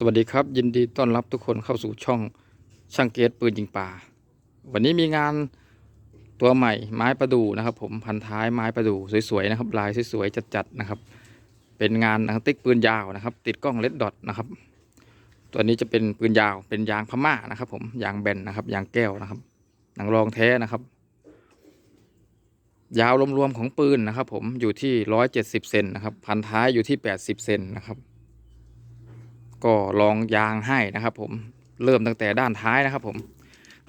สวัสดีครับ ยินดีต้อนรับทุกคนเข้าสู่ช่องช่างเกตปืนยิงป่า วันนี้มีงานตัวใหม่ไม้ประดู่นะครับ ผมพันท้ายไม้ประดู่สวยๆนะครับ ลายสวยๆจัดๆนะครับ เป็นงานหนังติ๊กปืนยาวนะครับ ติดกล้องเลดดอทนะครับ ตัวนี้จะเป็นปืนยาวเป็นยางพม่านะครับ ผมยางแบนนะครับยางแก้วนะครับ หนังรองแท้นะครับ ยาวรวมๆของปืนนะครับ ผมอยู่ที่ร้อยเจ็ดสิบเซนนะครับพันท้ายอยู่ที่แปดสิบเซนนะครับ ก็ลองยางให้นะครับ ผมเริ่มตั้งแต่ด้านท้ายนะครับ ผม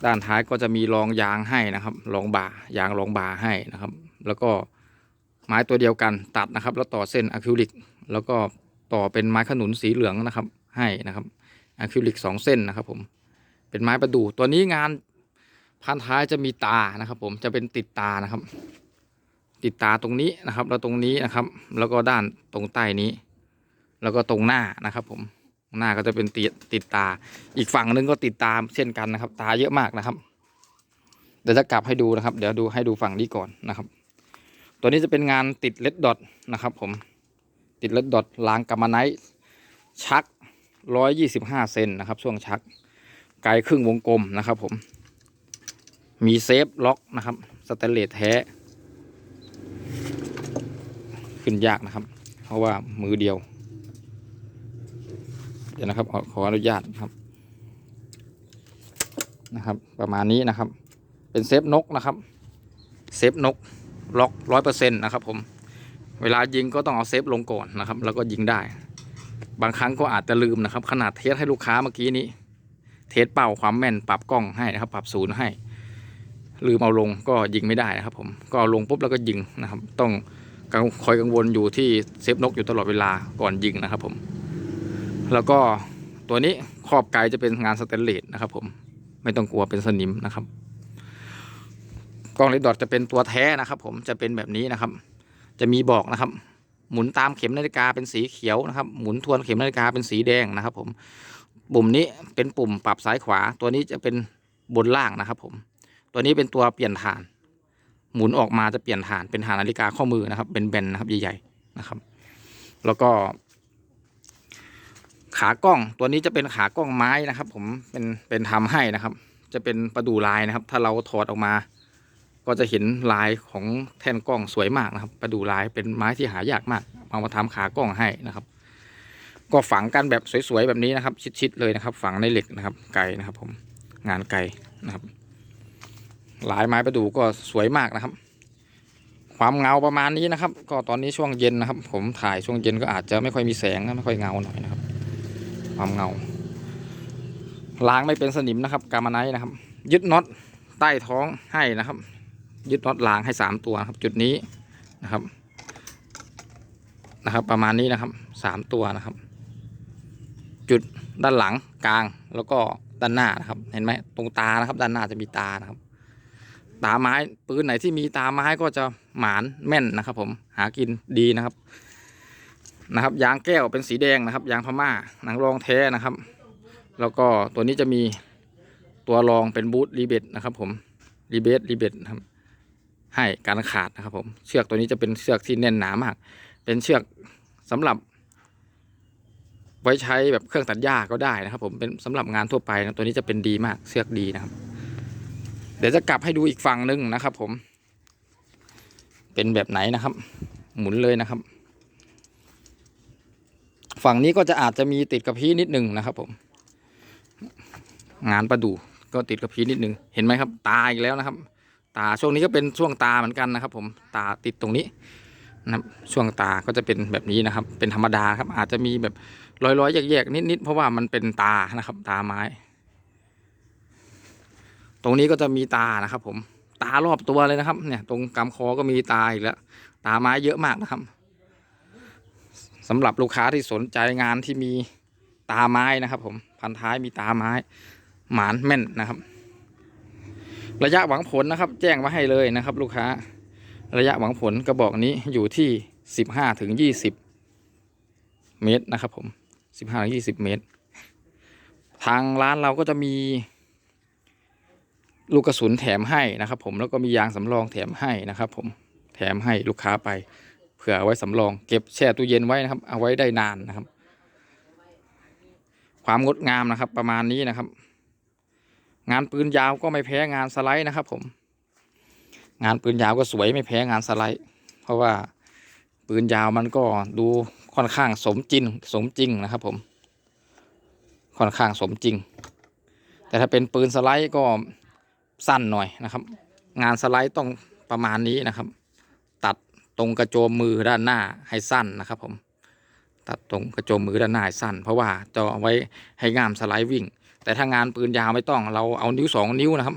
ด้านท้ายก็จะมีรองยางให้นะครับรองบ่ายางรองบ่าให้นะครับ แล้วก็ไม้ตัวเดียวกันตัดนะครับ แล้วต่อเส้นอะคริลิก แล้วก็ต่อเป็นไม้ขนุนสีเหลืองนะครับ ให้นะครับอะคริลิกสองเส้นนะครับ ผมเป็นไม้ประดู่ตัวนี้งานพันท้ายจะมีตานะครับ ผมจะเป็นติดตานะครับ ติดตาตรงนี้นะครับ แล้วตรงนี้นะครับ แล้วก็ด้านตรงใต้นี้ แล้วก็ตรงหน้านะครับ ผม หน้าก็จะเป็นติดติดตา อีกฝั่งหนึงก็ติดตามเช่นกันนะครับ ตาเยอะมากนะครับ เดี๋ยวจะกลับให้ดูนะครับ เดี๋ยวดูให้ดูฝั่งนี้ก่อนนะครับ ตัวนี้จะเป็นงานติดเลดดอทนะครับ ผมติดเลดดอทลางกำมะไนท์ชักร้อยยี่สิบห้าเซนนะครับ ช่วงชัก ไกลครึ่งวงกลมนะครับ ผม มีเซฟล็อกนะครับสแตนเลสแท้ ขึ้นยากนะครับ เพราะว่ามือเดียว ดี๋ยวนะครับขออนุญาตนะครับ นะครับ ประมาณนี้นะครับ เป็นเซฟนกนะครับ เซฟนกล็อกร้อยเปอร์เซ็นต์นะครับ ผม เวลายิงก็ต้องเอาเซฟลงก่อนนะครับ แล้วก็ยิงได้ บางครั้งก็อาจจะลืมนะครับ ขนาดเทสให้ลูกค้าเมื่อกี้นี้ เทสเป่าความแม่นปรับกล้องให้นะครับ ปรับศูนย์ให้ลืมเอาลงก็ยิงไม่ได้นะครับ ผมก็เอาลงปุ๊บแล้วก็ยิงนะครับ ต้องคอยกังวลอยู่ที่เซฟนกอยู่ตลอดเวลาก่อนยิงนะครับผม แล้วก็ตัวนี้ครอบไกจะเป็นงานสแตนเลสนะครับ ผมไม่ต้องกลัวเป็นสนิมนะครับ กล้องเลดดอทจะเป็นตัวแท้นะครับ ผมจะเป็นแบบนี้นะครับ จะมีบอกนะครับ หมุนตามเข็มนาฬิกาเป็นสีเขียวนะครับ หมุนทวนเข็มนาฬิกาเป็นสีแดงนะครับ ผมปุ่มนี้เป็นปุ่มปรับซ้ายขวา ตัวนี้จะเป็นบนล่างนะครับ ผม ตัวนี้เป็นตัวเปลี่ยนฐาน หมุนออกมาจะเปลี่ยนฐานเป็นฐานนาฬิกาข้อมือนะครับ เป็นแบนนะครับใหญ่ๆนะครับ แล้วก็ ขากล้องตัวนี้จะเป็นขากล้องไม้นะครับ ผมเป็นเป็นทำให้นะครับ จะเป็นประดูลายนะครับ ถ้าเราถอดออกมา ก็จะเห็นลายของแท่นกล้องสวยมากนะครับ ประดูลายเป็นไม้ที่หายากมากเอามาทำขากล้องให้นะครับ ก็ฝังกันแบบสวยๆแบบนี้นะครับ ชิดๆเลยนะครับ ฝังในเหล็กนะครับ ไกลนะครับ ผมงานไกลนะครับลายไม้ประดูก็สวยมากนะครับ ความเงาประมาณนี้นะครับ ก็ตอนนี้ช่วงเย็นนะครับ ผมถ่ายช่วงเย็นก็อาจจะไม่ค่อยมีแสงไม่ค่อยเงาหน่อยนะครับ ความเงา ล้างไม่เป็นสนิมนะครับ กามาไนนะครับ ยึดน็อตใต้ท้องให้นะครับ ยึดน็อตล้างให้สามตัวครับ จุดนี้นะครับ นะครับ ประมาณนี้นะครับสามตัวนะครับ จุดด้านหลังกลางแล้วก็ด้านหน้านะครับ เห็นไหมตรงตานะครับ ด้านหน้าจะมีตานะครับ ตาไม้ปืนไหนที่มีตาไม้ก็จะหมานแม่นนะครับ ผมหากินดีนะครับ นะครับ ยางแก้วเป็นสีแดงนะครับ ยางพม่าหนังรองแท้นะครับ แล้วก็ตัวนี้จะมีตัวรองเป็นบูทรีเบตนะครับ ผมรีเบตรีเบตครับ ให้การขาดนะครับ ผมเชือกตัวนี้จะเป็นเชือกที่แน่นหนามาก เป็นเชือกสำหรับ ไว้ใช้แบบเครื่องตัดหญ้าก็ได้นะครับ ผมเป็นสำหรับงานทั่วไปนะตัวนี้จะเป็นดีมากเชือกดีนะครับ เดี๋ยวจะกลับให้ดูอีกฝั่งหนึ่งนะครับ ผม เป็นแบบไหนนะครับ หมุนเลยนะครับ ฝั่งนี้ก็จะอาจจะมีติดกระพี้นิดหนึ่งนะครับผม งานประดู่ก็ติดกระพี้นิดหนึ่งเห็นไหมครับ ตาอีกแล้วนะครับ ตาช่วงนี้ก็เป็นช่วงตาเหมือนกันนะครับ ผมตาติดตรงนี้นะครับช่วงตาก็จะเป็นแบบนี้นะครับ เป็นธรรมดาครับ อาจจะมีแบบรอยๆแยกๆนิดๆเพราะว่ามันเป็นตานะครับ ตาไม้ ตรงนี้ก็จะมีตานะครับ ผมตารอบตัวเลยนะครับ เนี่ย ตรงกำคอก็มีตาอีกแล้ว ตาไม้เยอะมากนะครับ สำหรับลูกค้าที่สนใจงานที่มีตาไม้นะครับผมพันท้ายมีตาไม้ หมานแม่นนะครับ ระยะหวังผลนะครับ แจ้งมาให้เลยนะครับ ลูกค้าระยะหวังผลกระบอกนี้อยู่ที่สิบห้าถึงยี่สิบเมตรนะครับผมสิบห้าถึงยี่สิบเมตร ทางร้านเราก็จะมี ลูกกระสุนแถมให้นะครับ ผมแล้วก็มียางสำรองแถมให้นะครับ ผมแถมให้ลูกค้าไป เผื่อเอาไว้สำรองเก็บแช่ตู้เย็นไว้นะครับ เอาไว้ได้นานนะครับ ความงดงามนะครับ ประมาณนี้นะครับ งานปืนยาวก็ไม่แพ้งานสไลด์นะครับ ผม งานปืนยาวก็สวยไม่แพ้งานสไลด์ เพราะว่าปืนยาวมันก็ดูค่อนข้างสมจริงสมจริงนะครับ ผม ค่อนข้างสมจริง แต่ถ้าเป็นปืนสไลด์ก็สั้นหน่อยนะครับ งานสไลด์ต้องประมาณนี้นะครับ ตรงกระโจมมือด้านหน้าให้สั้นนะครับผมตัดตรงกระโจมมือด้านหน้าให้สั้น เพราะว่าจะเอาไว้ให้งามสไลด์วิ่ง แต่ถ้างานปืนยาวไม่ต้องเราเอานิ้วสองนิ้วนะครับ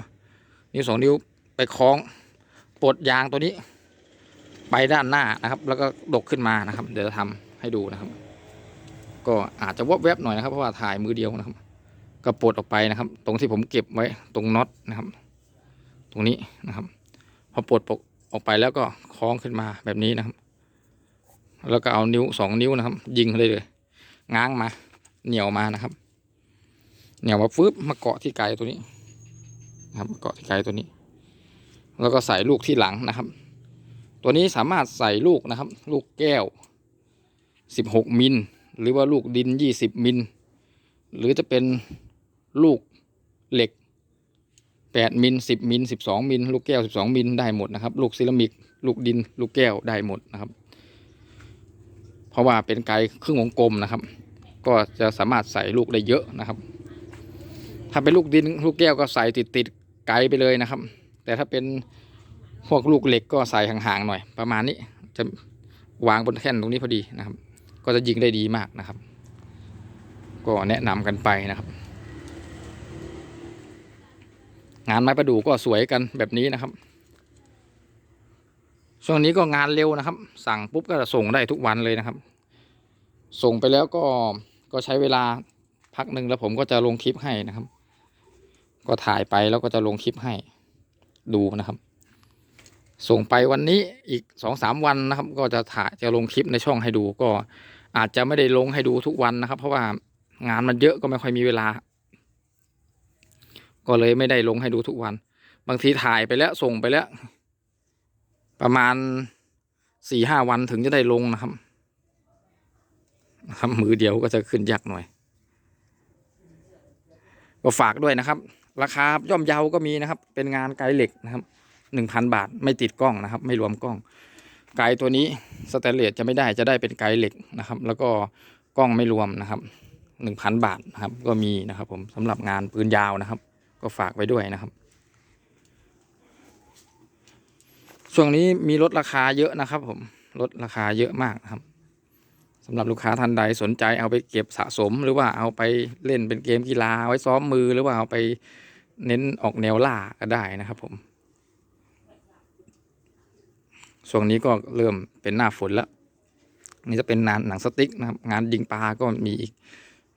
นิ้วสองนิ้วไปคล้องปลดยางตัวนี้ ไปด้านหน้านะครับ แล้วก็ดกขึ้นมานะครับ เดี๋ยวจะทำให้ดูนะครับ ก็อาจจะวบแวบหน่อยนะครับเพราะว่าถ่ายมือเดียวนะครับ ก็ปลดออกไปนะครับ ตรงที่ผมเก็บไว้ตรงน็อตนะครับ ตรงนี้นะครับ พอปลดปก ออกไปแล้วก็คล้องขึ้นมาแบบนี้นะครับ แล้วก็เอานิ้วสองนิ้วนะครับ ยิงเลยเลย ง้างมา เหนียวมานะครับ เหนียวมาฟึบมาเกาะที่ไกตัวนี้นะครับมาเกาะที่ไกตัวนี้ แล้วก็ใส่ลูกที่หลังนะครับ ตัวนี้สามารถใส่ลูกนะครับ ลูกแก้วสิบหกมิล หรือว่าลูกดินยี่สิบมิล หรือจะเป็นลูกเหล็ก แปดมิลสิบมิลสิบสองมิลลูกแก้วสิบสองมิลได้หมดนะครับ ลูกเซรามิก ลูกดิน ลูกแก้วได้หมดนะครับ เพราะว่าเป็นไกลครึ่งวงกลมนะครับ ก็จะสามารถใส่ลูกได้เยอะนะครับ ถ้าเป็นลูกดินลูกแก้วก็ใส่ติดติดไกลไปเลยนะครับ แต่ถ้าเป็นพวกลูกเหล็กก็ใส่ห่างๆหน่อย ประมาณนี้จะวางบนแท่นตรงนี้พอดีนะครับ ก็จะยิงได้ดีมากนะครับ ก็แนะนำกันไปนะครับ งานไม้ประดู่ก็สวยกันแบบนี้นะครับ ช่วงนี้ก็งานเร็วนะครับ สั่งปุ๊บก็จะส่งได้ทุกวันเลยนะครับ ส่งไปแล้วก็ก็ใช้เวลาพักหนึ่งแล้วผมก็จะลงคลิปให้นะครับ ก็ถ่ายไปแล้วก็จะลงคลิปให้ดูนะครับ ส่งไปวันนี้อีกสองสามวันนะครับ ก็จะถ่ายจะลงคลิปในช่องให้ดูก็อาจจะไม่ได้ลงให้ดูทุกวันนะครับ เพราะว่างานมันเยอะก็ไม่ค่อยมีเวลา ก็เลยไม่ได้ลงให้ดูทุกวัน บางทีถ่ายไปแล้วส่งไปแล้ว ประมาณสี่ห้าวันถึงจะได้ลงนะครับนะครับมือเดียวก็จะขึ้นยากหน่อย ก็ฝากด้วยนะครับ ราคาย่อมเยาก็มีนะครับ เป็นงานไกลเหล็กนะครับหนึ่งพันบาทไม่ติดกล้องนะครับ ไม่รวมกล้อง ไกลตัวนี้สแตนเลสจะไม่ได้จะได้เป็นไกลเหล็กนะครับ แล้วก็กล้องไม่รวมนะครับหนึ่งพันบาทนะครับ ก็มีนะครับ ผมสำหรับงานปืนยาวนะครับ ก็ฝากไว้ด้วยนะครับ ช่วงนี้มีลดราคาเยอะนะครับ ผมลดราคาเยอะมากครับสำหรับลูกค้าท่านใดสนใจเอาไปเก็บสะสม หรือว่าเอาไปเล่นเป็นเกมกีฬาไว้ซ้อมมือหรือว่าเอาไปเน้นออกแนวล่าก็ได้นะครับ ผมช่วงนี้ก็เริ่มเป็นหน้าฝนแล้ว นี่จะเป็นงานหนังสติ๊กนะครับ งานยิงปลาก็มีอีก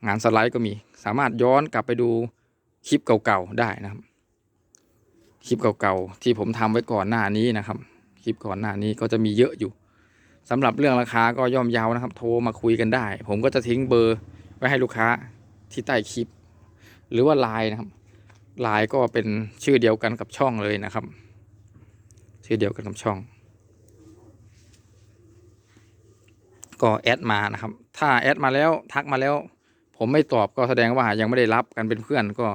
งานสไลด์ก็มี สามารถย้อนกลับไปดู คลิปเก่าๆได้นะครับ คลิปเก่าๆที่ผมทำไว้ก่อนหน้านี้นะครับ คลิปก่อนหน้านี้ก็จะมีเยอะอยู่สำหรับเรื่องราคาก็ย่อมเยาวนะครับ โทรมาคุยกันได้ ผมก็จะทิ้งเบอร์ไว้ให้ลูกค้าที่ใต้คลิป หรือว่าไลน์นะครับไลน์ก็เป็นชื่อเดียวกันกับช่องเลยนะครับ ชื่อเดียวกันกับช่องก็แอดมานะครับ ถ้าแอดมาแล้วทักมาแล้ว ผมไม่ตอบก็แสดงว่ายังไม่ได้รับกันเป็นเพื่อนก็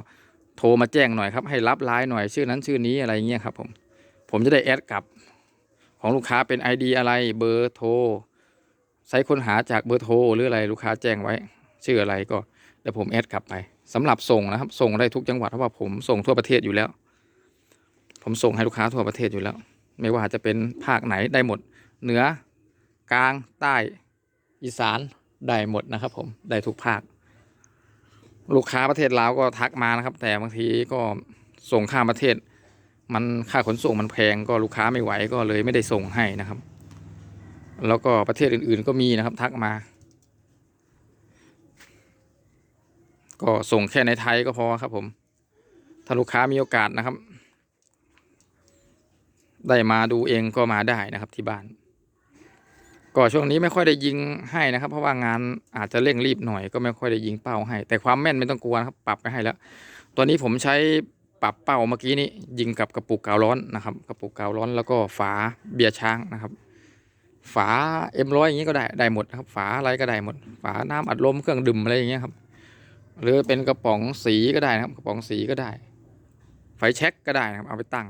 โทรมาแจ้งหน่อยครับ ให้รับไลน์หน่อยชื่อนั้นชื่อนี้อะไรเงี้ยครับผมผมจะได้แอดกลับของลูกค้าเป็น ID อะไรเบอร์โทรใช้ค้นหาจากเบอร์โทรหรืออะไรลูกค้าแจ้งไว้ ชื่ออะไรก็เดี๋ยวผมแอดกลับไปสำหรับส่งนะครับ ส่งได้ทุกจังหวัดเพราะว่าผมส่งทั่วประเทศอยู่แล้ว ผมส่งให้ลูกค้าทั่วประเทศอยู่แล้ว ไม่ว่าจะเป็นภาคไหนได้หมด เหนือกลางใต้อีสานได้หมดนะครับ ผมได้ทุกภาค ลูกค้าประเทศลาวก็ทักมานะครับ แต่บางทีก็ส่งข้ามประเทศ มันค่าขนส่งมันแพงก็ลูกค้าไม่ไหวก็เลยไม่ได้ส่งให้นะครับ แล้วก็ประเทศอื่นๆก็มีนะครับ ทักมา ก็ส่งแค่ในไทยก็พอครับ ผม ถ้าลูกค้ามีโอกาสนะครับ ได้มาดูเองก็มาได้นะครับที่บ้าน ก็ช่วงนี้ไม่ค่อยได้ยิงให้นะครับ เพราะว่างานอาจจะเร่งรีบหน่อยก็ไม่ค่อยได้ยิงเป้าให้ แต่ความแม่นไม่ต้องกลัวนะครับ ปรับไปให้แล้ว ตัวนี้ผมใช้ปรับเป้าเมื่อกี้นี้ยิงกับกระปุกกาวร้อนนะครับ กระปุกกาวร้อนแล้วก็ฝาเบียร์ช้างนะครับ ฝาเอ็มร้อยอย่างนี้ก็ได้ได้หมดครับ ฝาอะไรก็ได้หมด ฝาน้ำอัดลมเครื่องดื่มอะไรอย่างเงี้ยครับ หรือเป็นกระป๋องสีก็ได้นะครับ กระป๋องสีก็ได้ ไฟแช็กก็ได้นะครับ เอาไปตั้ง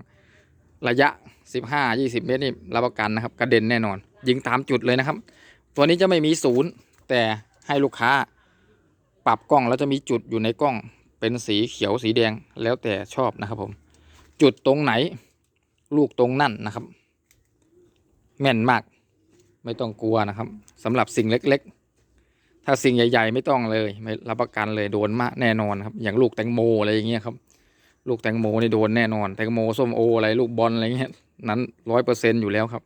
ระยะ 15 20 เมตรนี่รับประกันนะครับ กระเด็นแน่นอน ยิงตามจุดเลยนะครับ ตัวนี้จะไม่มีศูนย์แต่ให้ลูกค้าปรับกล้องแล้วจะมีจุดอยู่ในกล้องเป็นสีเขียวสีแดงแล้วแต่ชอบนะครับผม จุดตรงไหน ลูกตรงนั่นนะครับ แม่นมาก ไม่ต้องกลัวนะครับสำหรับสิ่งเล็กๆ ถ้าสิ่งใหญ่ ๆ ไม่ต้องเลย ไม่รับประกันเลยโดนมากแน่นอนครับ อย่างลูกแตงโมอะไรอย่างเงี้ยครับ ลูกแตงโมนี่โดนแน่นอน แตงโมส้มโออะไรลูกบอลอะไรเงี้ยนั้นร้อยเปอร์เซ็นอยู่แล้วครับ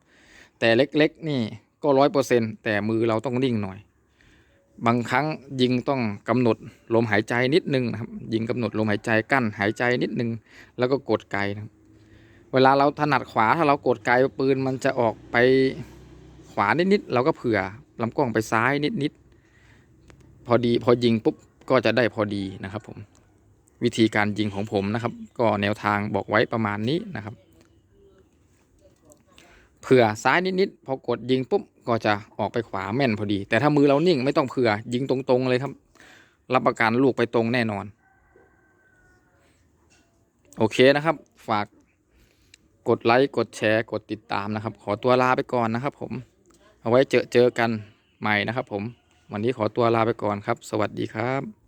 แต่เล็กๆนี่ก็ร้อยเปอร์เซ็นแต่มือเราต้องนิ่งหน่อย บางครั้งยิงต้องกำหนดลมหายใจนิดนึงนะครับ ยิงกำหนดลมหายใจกั้นหายใจนิดนึง แล้วก็กดไกนะครับ เวลาเราถนัดขวาถ้าเรากดไกปืนมันจะออกไปขวานิดๆเราก็เผื่อลำกล้องไปซ้ายนิดๆพอดีพอยิงปุ๊บก็จะได้พอดีนะครับผมวิธีการยิงของผมนะครับ ก็แนวทางบอกไว้ประมาณนี้นะครับ เผื่อซ้ายนิดๆพอกดยิงปุ๊บก็จะออกไปขวาแม่นพอดี แต่ถ้ามือเรานิ่งไม่ต้องเผื่อยิงตรงๆเลยครับ รับประกันลูกไปตรงแน่นอน โอเคนะครับ ฝากกดไลค์กดแชร์กดติดตามนะครับ ขอตัวลาไปก่อนนะครับ ผม เอาไว้เจอเจอกันใหม่นะครับ ผม วันนี้ขอตัวลาไปก่อนครับ สวัสดีครับ